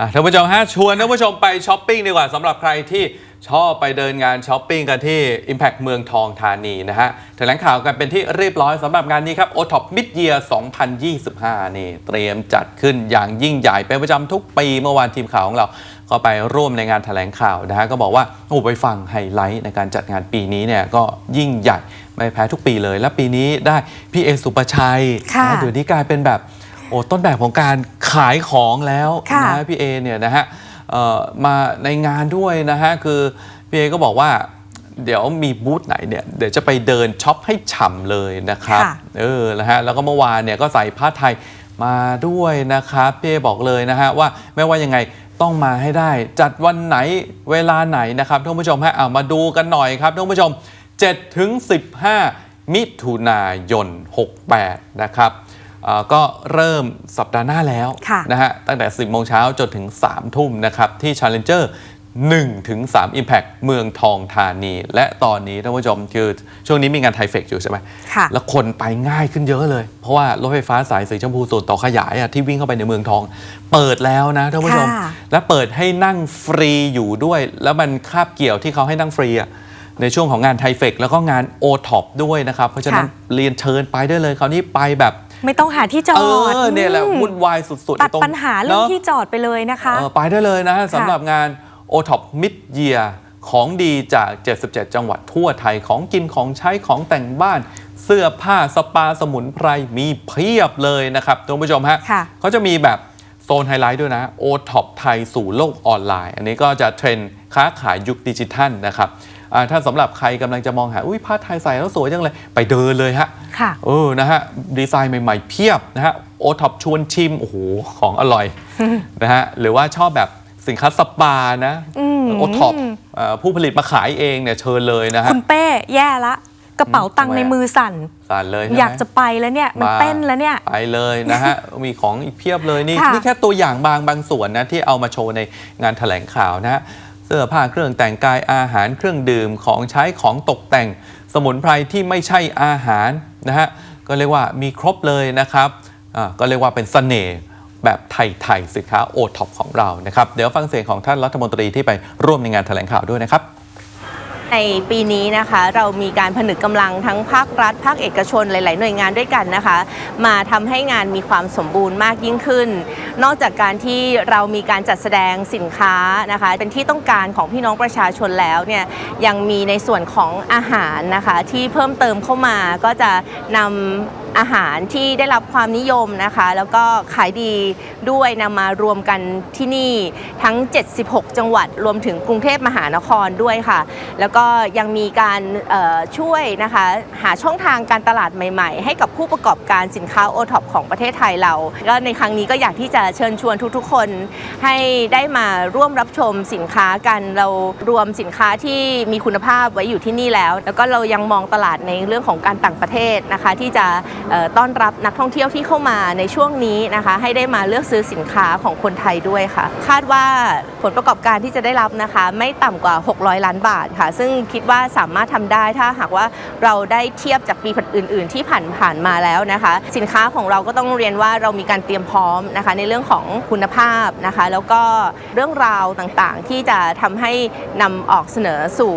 อะท่านผู้ชมฮะชวนท่านผู้ชมไปช้อปปิ้งดีกว่าสำหรับใครที่ชอบไปเดินงานช้อปปิ้งกันที่ Impact เมืองทองธานีนะฮะแถลงข่าวกันเป็นที่เรียบร้อยสำหรับงานนี้ครับ o t o p Mid Year 2025 นี่ เตรียมจัดขึ้นอย่างยิ่งใหญ่เป็นประจำทุกปีเมื่อวานทีมข่าวของเรา ก็ไปร่วมในงานแถลงข่าวนะฮะก็บอกว่าโอ้ไปฟังไฮไลท์ในการจัดงานปีนี้เนี่ยก็ยิ่งใหญ่ไม่แพ้ทุกปีเลย และปีนี้ได้พี่เอสุปชัยค่ะนะเดี๋ยวนี้กลายเป็นแบบโอ้ต้นแบบของการ ขายของแล้วค่ะนะพี่เอเนี่ยนะฮะเอ่อมาในงานด้วยนะฮะคือพี่เอก็บอกว่าเดี๋ยวมีบูธไหนเนี่ยเดี๋ยวจะไปเดินช็อปให้ฉ่ำเลยนะครับค่ะ เออนะฮะแล้วก็เมื่อวานเนี่ยก็ใส่ผ้าไทยมาด้วยนะครับพี่เอบอกเลยนะฮะว่าไม่ว่ายังไงต้องมาให้ได้ จัดวันไหนเวลาไหนนะครับท่านผู้ชมฮะเอามาดูกันหน่อยครับท่านผู้ชม7ถึง15 มิถุนายน 68 นะครับเอ่อ ก็เริ่มสัปดาห์หน้าแล้วค่ะนะฮะตั้งแต่ 10 โมงเช้าจนถึง 3 ทุ่มนะครับที่ Challenger 1ถึง3 Impact เมืองทองธานี และตอนนี้ท่านผู้ชมคือช่วงนี้มีงานไทเฟกอยู่ใช่ไหมค่ะแล้วคนไปง่ายขึ้นเยอะเลย เพราะว่ารถไฟฟ้าสายสีชมพูส่วนต่อขยายอะที่วิ่งเข้าไปในเมืองทอง เปิดแล้วนะท่านผู้ชมค่ะและเปิดให้นั่งฟรีอยู่ด้วย แล้วมันคาบเกี่ยวที่เขาให้นั่งฟรีอะในช่วงของงานไทเฟกแล้วก็งาน o t o p ด้วยนะครับ เพราะฉะนั้นค่ะเรียนเชิญไปได้เลยคราวนี้ไปแบบ ไม่ต้องหาที่จอเอดอเนี่ยแหละอืมวุ่นวายสุดๆตัดตรงปัญหาเรื่องนะ ที่จอดไปเลยนะคะ เออไปได้เลยนะสำหรับงาน o t o p Mid Year ของดีจาก 77 จังหวัดทั่วไทยของกินของใช้ของแต่งบ้าน เสื้อผ้าสปาสมุนไพรมีเพียบเลยนะครับท่านผู้ชมฮะค่ะ เขาจะมีแบบโซนไฮไลท์ด้วยนะ o t o p ไทยสู่โลกออนไลน์ อันนี้ก็จะเทรนด์ค้าขายยุคดิจิทัลนะครับอ่าถ้าสำหรับใครกำลังจะมองหา อุ้ยผ้าไทยใส่แล้วสวยจังเลย ไปเดินเลยฮะ ค่ะเออนะฮะดีไซน์ใหม่ ๆ เพียบนะฮะโอท็อปชวนชิม โอ้โห ของอร่อยนะฮะหรือว่าชอบแบบสินค้าสปานะอืมโอท็อปผู้ผลิตมาขายเองเนี่ยเชิญเลยนะฮะคุณเป้แย่ละกระเป๋าตังค์ทำไมในอะมือสั่นสารเลยใช่ไหมอยากจะไปแล้วเนี่ย มันมาเต้นแล้วเนี่ย ไปเลยนะฮะ มีของอีกเพียบเลยนี่ค่ะนี่แค่ตัวอย่างบางบางส่วนนะ ที่เอามาโชว์ในงานแถลงข่าวนะฮะเสื้อผ้าเครื่องแต่งกายอาหารเครื่องดื่มของใช้ของตกแต่ง สมุนไพรที่ไม่ใช่อาหารนะฮะก็เรียกว่ามีครบเลยนะครับอ่าก็เรียกว่าเป็นเสน่ห์แบบไทยๆสินค้าโอท็อปของเรานะครับ เดี๋ยวฟังเสียงของท่านรัฐมนตรีที่ไปร่วมในงานแถลงข่าวด้วยนะครับ ในปีนี้นะคะเรามีการผนึกกำลังทั้งภาครัฐ ภาคเอกชนหลาย ๆ หน่วยงานด้วยกันนะคะ มาทำให้งานมีความสมบูรณ์มากยิ่งขึ้น นอกจากการที่เรามีการจัดแสดงสินค้านะคะ เป็นที่ต้องการของพี่น้องประชาชนแล้วเนี่ยยังมีในส่วนของอาหารนะคะ ที่เพิ่มเติมเข้ามาก็จะนำอาหารที่ได้รับความนิยมนะคะ แล้วก็ขายดีด้วยนำมารวมกันที่นี่ทั้ง 76 จังหวัดรวมถึงกรุงเทพมหานครด้วยค่ะ แล้วก็ยังมีการช่วยนะคะหาช่องทางการตลาดใหม่ๆ ให้กับผู้ประกอบการสินค้าโอท็อปของประเทศไทยเราก็ในครั้งนี้ก็อยากที่จะเชิญชวนทุกๆ คนให้ได้มาร่วมรับชมสินค้ากันเรารวมสินค้าที่มีคุณภาพไว้อยู่ที่นี่แล้ว แล้วก็เรายังมองตลาดในเรื่องของการต่างประเทศนะคะที่จะต้อนรับนักท่องเที่ยวที่เข้ามาในช่วงนี้นะคะ ให้ได้มาเลือกซื้อสินค้าของคนไทยด้วยค่ะ คาดว่าผลประกอบการที่จะได้รับนะคะ ไม่ต่ำกว่า 600 ล้านบาทค่ะ ซึ่งคิดว่าสามารถทำได้ถ้าหากว่าเราได้เทียบจากปีอื่น ๆ ที่ผ่านผ่านมาแล้วนะคะ สินค้าของเราก็ต้องเรียนว่าเรามีการเตรียมพร้อมนะคะ ในเรื่องของคุณภาพนะคะ แล้วก็เรื่องราวต่างๆ ที่จะทำให้นำออกเสนอสู่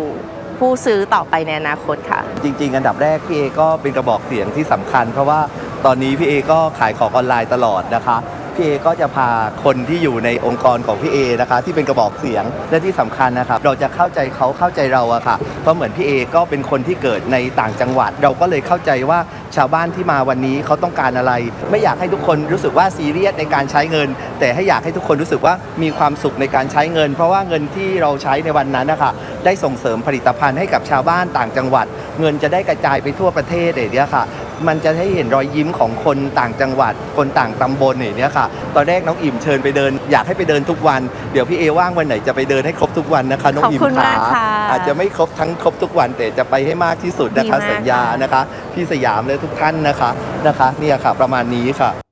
ผู้ซื้อต่อไปในอนาคตค่ะ จริง ๆ อันดับแรกพี่เอก็เป็นกระบอกเสียงที่สำคัญ เพราะว่าตอนนี้พี่เอก็ขายของออนไลน์ตลอดนะคะ พี่เอก็จะพาคนที่อยู่ในองค์กรของพี่เอนะคะ ที่เป็นกระบอกเสียงและที่สำคัญนะครับ เราจะเข้าใจเขาเข้าใจเราอะค่ะ เพราะเหมือนพี่เอก็เป็นคนที่เกิดในต่างจังหวัด เราก็เลยเข้าใจว่าชาวบ้านที่มาวันนี้เขาต้องการอะไร ไม่อยากให้ทุกคนรู้สึกว่าซีเรียสในการใช้เงิน แต่ให้อยากให้ทุกคนรู้สึกว่ามีความสุขในการใช้เงิน เพราะว่าเงินที่เราใช้ในวันนั้นนะคะได้ส่งเสริมผลิตภัณฑ์ให้กับชาวบ้านต่างจังหวัด เงินจะได้กระจายไปทั่วประเทศอย่างเนี้ยค่ะ มันจะให้เห็นรอยยิ้มของคนต่างจังหวัด คนต่างตำบลอย่างเนี้ยค่ะ ตอนแรกน้องอิ่มเชิญไปเดิน อยากให้ไปเดินทุกวัน เดี๋ยวพี่เอว่างวันไหนจะไปเดินให้ครบทุกวันนะคะน้องอิ่มขอบคุณมากค่ะอาจจะไม่ครบทั้งครบทุกวันแต่จะไปให้มากที่สุดนะคะดีมาก สัญญาค่ะนะคะ พี่สยามและทุกท่านนะคะนะคะเนี่ยค่ะ ประมาณนี้ค่ะ